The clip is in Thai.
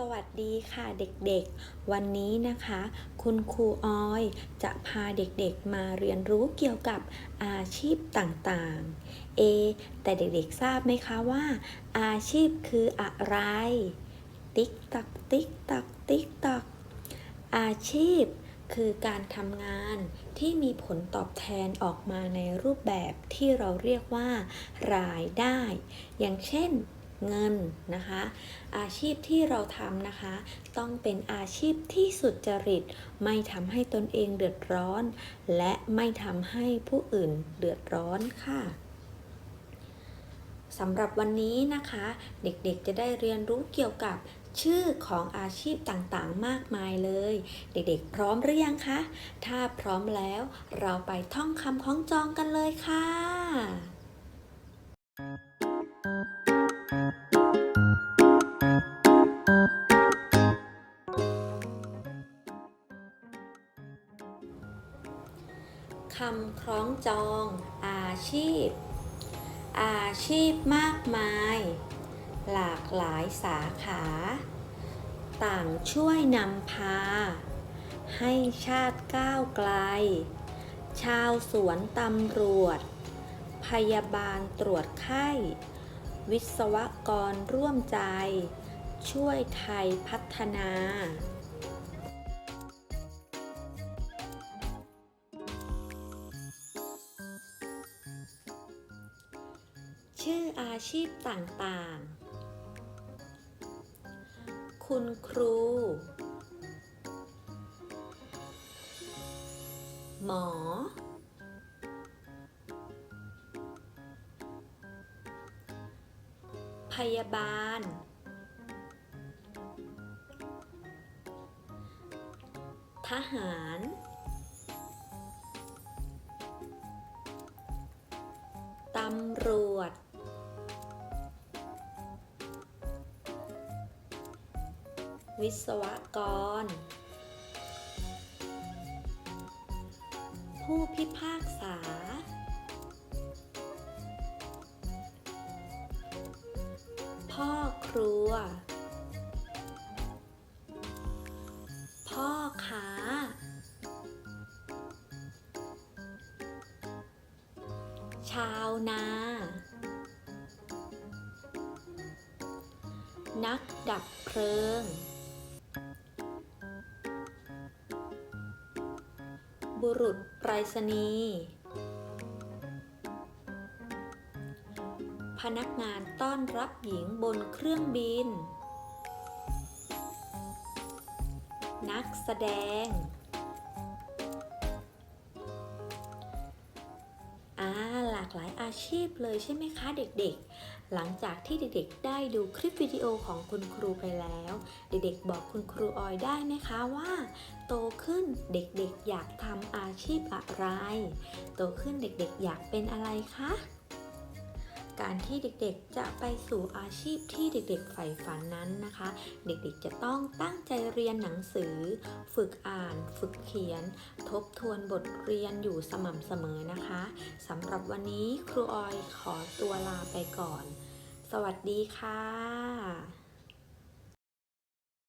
สวัสดีค่ะเด็กๆ วันนี้นะคะ คุณครูออยจะพาเด็กๆมาเรียนรู้เกี่ยวกับอาชีพต่างๆ เอ แต่เด็กๆทราบไหมคะว่า อาชีพคืออะไร ติ๊กตักติ๊กตักติ๊กตัก อาชีพคือการทำงานที่มีผลตอบแทนออกมาในรูปแบบที่เราเรียกว่า รายได้ อย่างเช่น เงินนะคะ อาชีพที่เราทำนะคะ ต้องเป็นอาชีพที่สุจริต ไม่ทำให้ตนเองเดือดร้อน และไม่ทำให้ผู้อื่นเดือดร้อนค่ะสำหรับวันนี้นะคะ เด็กๆจะได้เรียนรู้เกี่ยวกับชื่อของอาชีพต่างๆ มากมายเลย เด็กๆ พร้อมหรือยังคะ ถ้าพร้อมแล้วเราไปท่องคำคล้องจองกันเลยค่ะ คำคล้องจองอาชีพ อาชีพมากมาย หลากหลายสาขา ต่างช่วยนำพา ให้ชาติก้าวไกล ชาวสวนตำรวจ พยาบาลตรวจไข้ วิศวกรร่วมใจ ช่วยไทยพัฒนาชื่ออาชีพต่างๆ คุณครู หมอ พยาบาล ทหาร ตำรวจ วิศวกร ผู้พิพากษา พ่อครัว ชาวนา นักดับเพลิง บุรุษไปรษณีย์ พนักงานต้อนรับหญิงบนเครื่องบิน นักแสดงากหลายอาชีพเลยใช่ไหมคะเด็กๆ หลังจากที่เด็กๆ ได้ดูคลิปวิดีโอของคุณครูไปแล้ว เด็กๆ บอกคุณครูออยได้ไหมคะว่า โตขึ้นเด็กๆ อยากทำอาชีพอะไร โตขึ้นเด็กๆ อยากเป็นอะไรคะ การที่เด็กๆจะไปสู่อาชีพที่เด็กๆใฝ่ฝันนั้นนะคะ เด็กๆจะต้องตั้งใจเรียนหนังสือ ฝึกอ่าน ฝึกเขียน ทบทวนบทเรียนอยู่สม่ำเสมอนะคะสำหรับวันนี้ครูออยขอตัวลาไปก่อน สวัสดีค่ะ